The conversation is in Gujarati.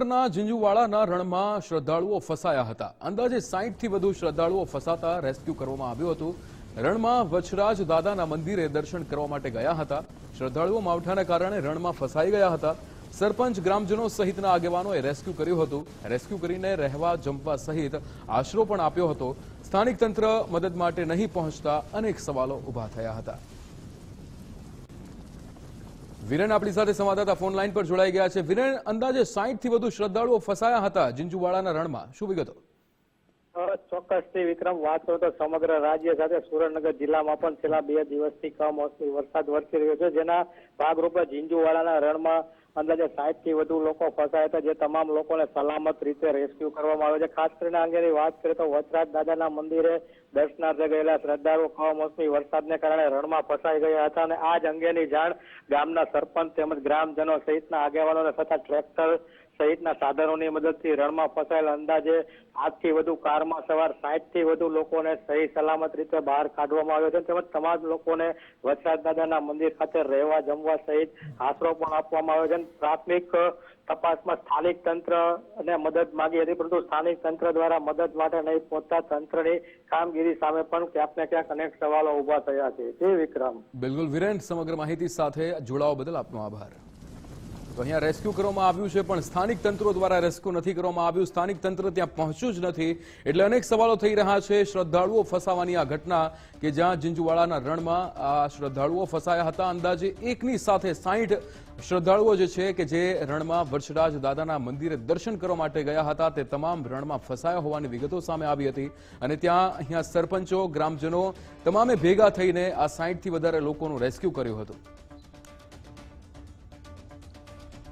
ના જિંજુવાડાના રણમાં શ્રદ્ધાળુઓ ફસાયા હતા. અંદાજે 60 થી વધુ શ્રદ્ધાળુઓ ફસાતા રેસ્ક્યુ કરવામાં આવ્યું હતું. રણમાં વચરાજ દાદાના મંદિરે દર્શન કરવા માટે ગયા હતા. શ્રદ્ધાળુઓ માવઠાના કારણે રણમાં ફસાઈ ગયા હતા. સરપંચ ગ્રામજનો સહિતના આગેવાનોએ રેસ્ક્યુ કર્યું હતું. રેસ્ક્યુ કરીને રહેવા જમવા સહિત આશરો પણ આપ્યો હતો. સ્થાનિક તંત્ર મદદ માટે નહીં પહોંચતા અનેક સવાલો ઊભા થયા હતા. વિરેન આપણી સાથે સંવાદદાતા ફોન લાઈન પર જોડાઈ ગયા છે. વિરેન, અંદાજે 60 થી વધુ શ્રદ્ધાળુઓ ફસાયા હતા જિંજુવાડાના રણમાં. શું વિગતો? ચોક્કસથી વિક્રમ, વાત કરું તો સમગ્ર રાજ્ય સાથે સુરેન્દ્રનગર જિલ્લામાં પણ છેલ્લા બે દિવસથી કમોસમી વરસાદ વરસી રહ્યો છે, જેના ભાગરૂપે ઝીંઝુવાડાના રણમાં અંદાજે સાહીઠથી વધુ લોકો ફસાયા હતા, જે તમામ લોકોને સલામત રીતે રેસ્ક્યુ કરવામાં આવ્યો છે. ખાસ કરીને અંગેની વાત કરીએ તો વચરાજ દાદાના મંદિરે દર્શનાર્થે ગયેલા શ્રદ્ધાળુઓ કમોસમી વરસાદને કારણે રણમાં ફસાઈ ગયા હતા અને આ જ અંગેની જાણ ગામના સરપંચ તેમજ ગ્રામજનો સહિતના આગેવાનોને તથા ટ્રેક્ટર સહિતના સાધનોની મદદથી રણમાં ફસાયેલ અંદાજે આજથી વધુ કારમાં સવાર સાઠથી વધુ લોકોને સહી સલામત રીતે બહાર કાઢવામાં આવ્યો છે. તેમજ તમામ લોકોને વરસાદ દાદાના મંદિર ખાતે રહેવા જમવા સહિત આશરો પણ આપવામાં આવ્યો છે. અને પ્રાથમિક તપાસમાં સ્થાનિક તંત્ર અને મદદ માંગી હતી, પરંતુ સ્થાનિક તંત્ર દ્વારા મદદ માટે નહીં પહોંચતા તંત્રની કામગીરી સામે પણ ક્યાંક ને ક્યાંક અનેક સવાલો ઊભા થયા છે. જે વિક્રમ. બિલકુલ. વિરેન, સમગ્ર માહિતી સાથે જોડાવા બદલ આપનો આભાર. તો અહીંયા રેસ્ક્યુ કરવામાં આવ્યું છે, પણ સ્થાનિક તંત્રો દ્વારા રેસ્ક્યુ નથી કરવામાં આવ્યું. સ્થાનિક તંત્ર ત્યાં પહોંચ્યું જ નથી. એટલે અનેક સવાલો થઈ રહ્યા છે. શ્રદ્ધાળુઓ ફસાવાની આ ઘટના કે જ્યાં જીંજુવાડાના રણમાં આ શ્રદ્ધાળુઓ ફસાયા હતા. અંદાજે એકની સાથે સાહીઠ શ્રદ્ધાળુઓ જે છે કે જે રણમાં વર્ષરાજ દાદાના મંદિરે દર્શન કરવા માટે ગયા હતા, તે તમામ રણમાં ફસાયા હોવાની વિગતો સામે આવી હતી. અને ત્યાં અહીંયા સરપંચો, ગ્રામજનો તમામે ભેગા થઈને આ સાહીઠથી વધારે લોકોનું રેસ્ક્યુ કર્યું હતું.